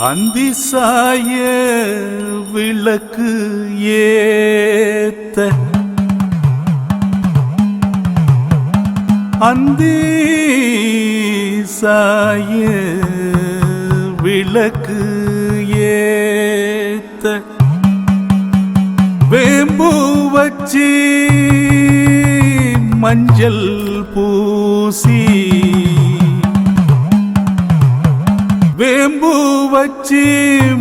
அந்தி சாய விளக்கு ஏத்த அந்தி சாய விளக்கு ஏத்த வேம்பு வச்சி மஞ்சள் பூசி வேம்பு வச்சு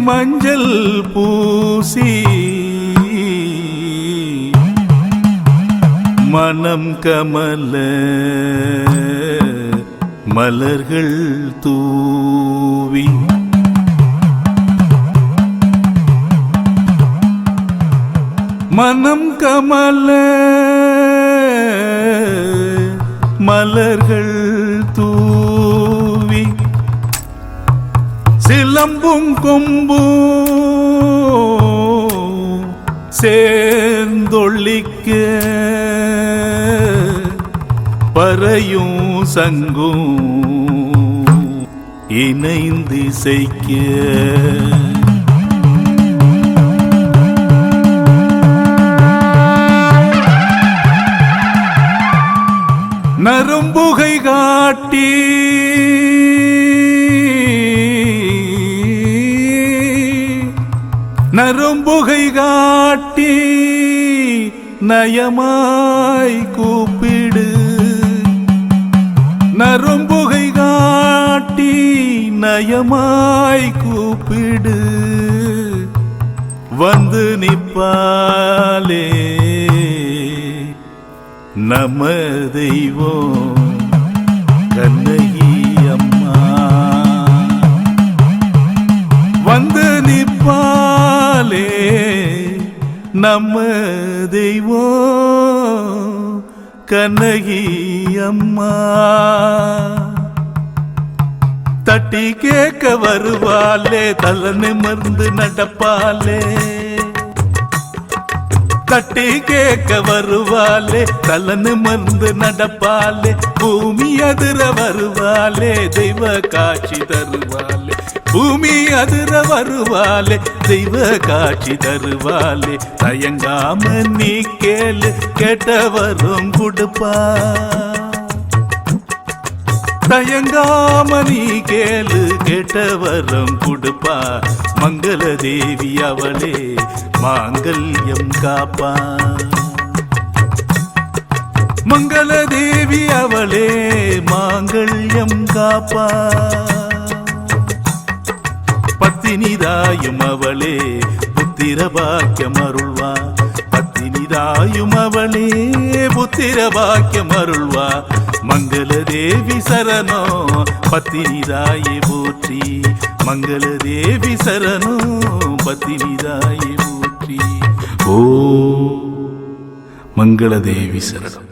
மஞ்சள் பூசி மனம் கமல மலர்கள் தூவி மனம் கமல மலர்கள் தூவி சிலம்பும் கொம்பு சேர்ந்தொழிக்க பறையும் சங்கும் இணைந்து இசைக்க நரும்புகை காட்டி நரும்புகை காட்டி நயமாய் கூப்பிடு. நரும்புகை காட்டி நயமாய் கூப்பிடு. வந்து நிப்பாலே நம தெய்வம் கண்ணகி அம்மா. வந்து நிப்பா நம்ம தெய்வம் கண்ணகி அம்மா. தட்டி கேட்க வருவாளே தலை நிமிர்ந்து நடப்பாளே. தட்டி கேட்க வருவாளே தலனு மருந்து நடப்பாளே பூமி அதிர வருவாளே தெய்வ காட்சி தருவாளே. பூமி அதிர வருவாளே தெய்வ காட்சி தருவாளே. தயங்காம நீ கேளு கேட்டவரும் கொடுப்பா தயங்காம நீ கேளு கேட்டவரம் கொடுப்பா. மங்கள தேவி அவளே மாங்கல்யம் காப்பா. மங்கள தேவி அவளே மாங்கல்யம் காப்பா. பத்தினிதாயும் அவளே புத்திர பாக்கியம் அருள்வா தாயும் அவளே புத்திர பாக்கியம் அருள்வா. மங்கள தேவி சரணோ பத்தினிதாயி போற்றி. மங்கள தேவி சரணோ பத்தினிதாயி போற்றி. ஓ மங்கள தேவி சரணம்